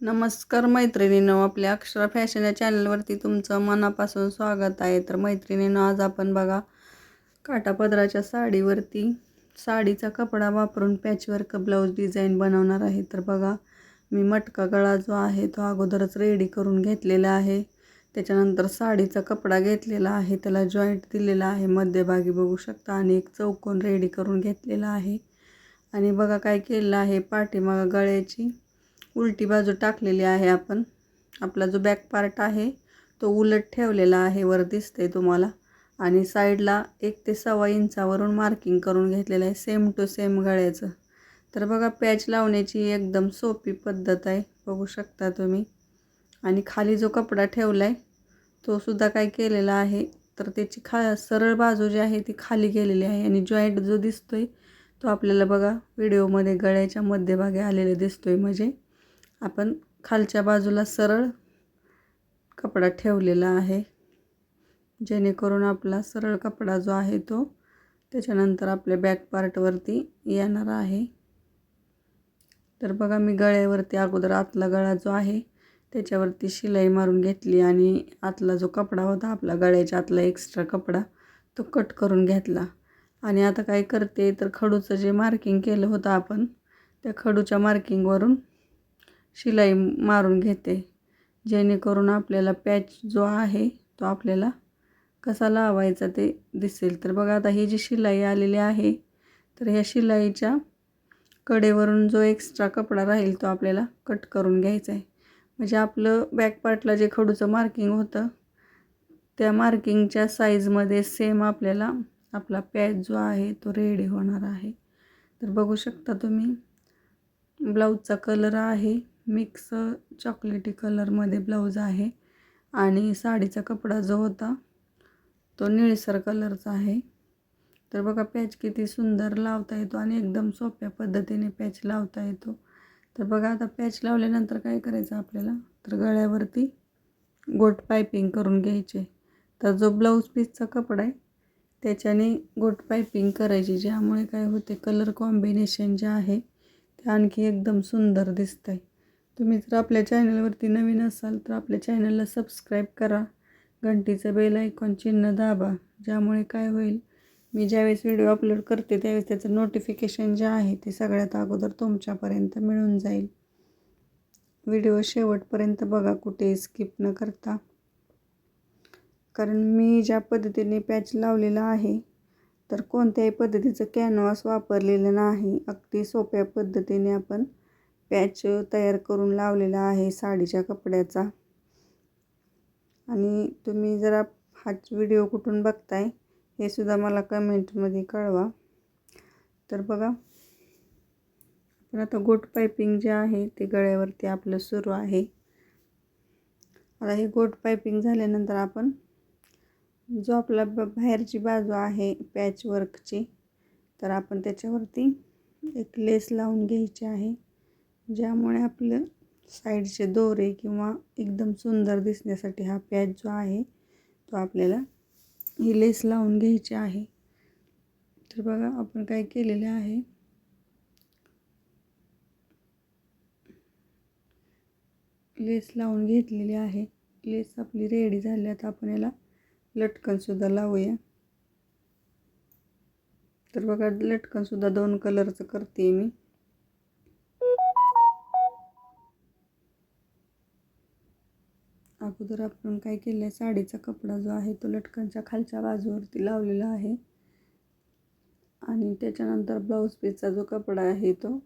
नमस्कार मैत्रिणीनो आपल्या अक्षरा फॅशन या चॅनलवरती तुमचं मनापासून स्वागत आहे. तर मैत्रिणीनो आज आपण बघा काटापदराच्या साडीवरती साडीचा कपडा वापरून पॅचवर्क ब्लाऊज डिझाईन बनवणार आहे. तर बघा मी मटका गळा जो आहे तो अगोदरच रेडी करून घेतलेला आहे. त्याच्यानंतर साडीचा कपडा घेतलेला आहे त्याला जॉईंट दिलेला आहे मध्यभागी बघू शकता आणि एक चौकोन रेडी करून घेतलेला आहे. आणि बघा काय केलेलं आहे पाठीमागा गळ्याची उलटी बाजू टाकलेली आहे आपण. आपला जो बॅक पार्ट आहे तो उलट ठेवलेला आहे वर दिसते तुम्हाला. आणि साईडला एक ते सव्वा इंचावरून मार्किंग करून घेतलेलं आहे सेम टू सेम गळ्याचं. तर बघा पॅच लावण्याची एकदम सोपी पद्धत आहे बघू शकता तुम्ही. आणि खाली जो कपडा ठेवला आहे तो सुद्धा काय केलेला आहे तर त्याची खा सरळ बाजू जी आहे ती खाली गेलेली आहे. आणि जॉईंट जो दिसतो आहे तो आपल्याला बघा व्हिडिओमध्ये गळ्याच्या मध्यभागी आलेला दिसतो आहे म्हणजे. आपण खालच्या बाजूला सरळ कपडा ठेवलेला आहे. जेणेकरून आपला सरळ कपडा जो आहे तो त्याच्यानंतर आपल्या बॅक पार्टवरती येणार आहे. तर बघा मी गळ्यावरती अगोदर आतला गळा जो आहे त्याच्यावरती शिलाई मारून घेतली आणि आतला जो कपडा होता आपला गळ्याच्या आतला एक्स्ट्रा कपडा तो कट करून घेतला. आणि आता काय करते तर खडूचं जे मार्किंग केलं होतं आपण त्या खडूच्या मार्किंगवरून शिलाई मारून घेते. जेणेकरून आपल्याला पॅच जो आहे तो आपल्याला कसा लावायचा ते दिसेल. तर बघा आता ही जी शिलाई आलेली आहे तर ह्या शिलाईच्या कडेवरून जो एक्स्ट्रा कपडा राहील तो आपल्याला कट करून घ्यायचा आहे. म्हणजे आपलं बॅक पार्टला जे खडूचं मार्किंग होतं त्या मार्किंगच्या साईजमध्ये सेम आपल्याला आपला पॅच जो आहे तो रेडी होणार आहे. तर बघू शकता तुम्ही ब्लाऊजचा कलर आहे मिक्स चॉकलेटी कलरमध्ये ब्लाऊज आहे आणि साडीचा कपडा जो होता तो निळसर कलरचा आहे. तर बघा पॅच किती सुंदर लावता येतो आणि एकदम सोप्या पद्धतीने पॅच लावता येतो. तर बघा आता पॅच लावल्यानंतर काय करायचं आपल्याला? तर गळ्यावरती गोट पायपिंग करून घ्यायचे. तर जो ब्लाऊज पीसचा कपडा आहे त्याच्याने गोट पायपिंग करायची ज्यामुळे काय होते कलर कॉम्बिनेशन जे आहे ते आणखी एकदम सुंदर दिसतं आहे तुम्ही जर आपल्या चॅनलवरती नवीन असाल तर आपल्या चॅनलला सबस्क्राईब करा. घंटीचं बेल आयकॉन चिन्ह दाबा ज्यामुळे काय होईल मी ज्यावेळेस व्हिडिओ अपलोड करते त्यावेळेस त्याचं नोटिफिकेशन जे आहे ते सगळ्यात अगोदर तुमच्यापर्यंत मिळून जाईल. व्हिडिओ शेवटपर्यंत बघा कुठे स्किप न करता. कारण मी ज्या पद्धतीने पॅच लावलेला आहे तर कोणत्याही पद्धतीचं कॅनव्हास वापरलेलं नाही. अगदी सोप्या पद्धतीने आपण पॅच तयार करून लावलेला आहे साडीच्या कपड्याचा. आणि तुम्ही जरा हा व्हिडिओ कुठून बघताय हे सुद्धा मला कमेंटमध्ये कळवा. तर बघा पण आता गोट पायपिंग जे आहे ते गळ्यावरती आपलं सुरू आहे. आता हे गोट पायपिंग झाल्यानंतर आपण जो आपला ब बाहेरची बाजू आहे पॅचवर्कची तर आपण त्याच्यावरती एक लेस लावून घ्यायची आहे. ज्यामुळे आपलं साईडचे दोरे किंवा एकदम सुंदर दिसण्यासाठी हा पॅच जो आहे तो आपल्याला ही लेस लावून घ्यायची आहे. तर बघा आपण काय केलेले आहे? लेस लावून घेतलेली आहे. लेस आपली रेडी झाली. आता आपण याला लटकनसुद्धा लावूया. तर बघा लटकनसुद्धा दोन कलरचं करते मी. अगोदर आपण काय केलं आहे साडीचा कपडा जो आहे तो लटकनच्या खालच्या बाजूवरती लावलेला आहे. आणि त्याच्यानंतर ब्लाऊज पीसचा जो कपडा आहे तो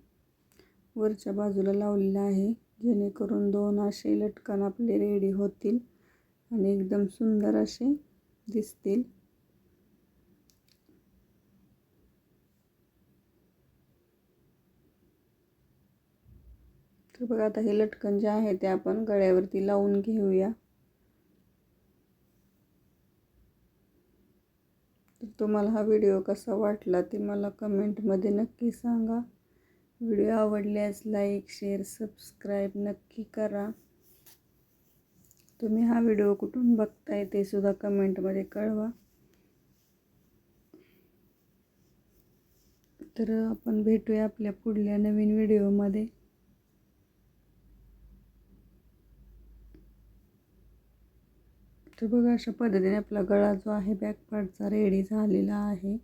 वरच्या बाजूला लावलेला आहे. जेणेकरून दोन असे लटकन आपले रेडी होतील आणि एकदम सुंदर असे दिसतील. तर बघा आता हे लटकन जे आहे ते आपण गळ्यावरती लावून घेऊया. तर तुम्हाला हा व्हिडिओ कसा वाटला ते मला कमेंटमध्ये नक्की सांगा. व्हिडिओ आवडल्यास लाईक शेअर सबस्क्राईब नक्की करा. तुम्ही हा व्हिडिओ कुठून बघताय ते सुद्धा कमेंटमध्ये कळवा. तर आपण भेटूया आपल्या पुढल्या नवीन व्हिडिओमध्ये. तर बघा अशा पद्धतीने आपला गळा जो आहे बॅक पार्टचा रेडी झालेला आहे.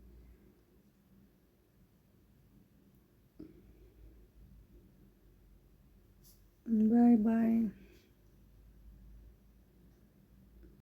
Bye bye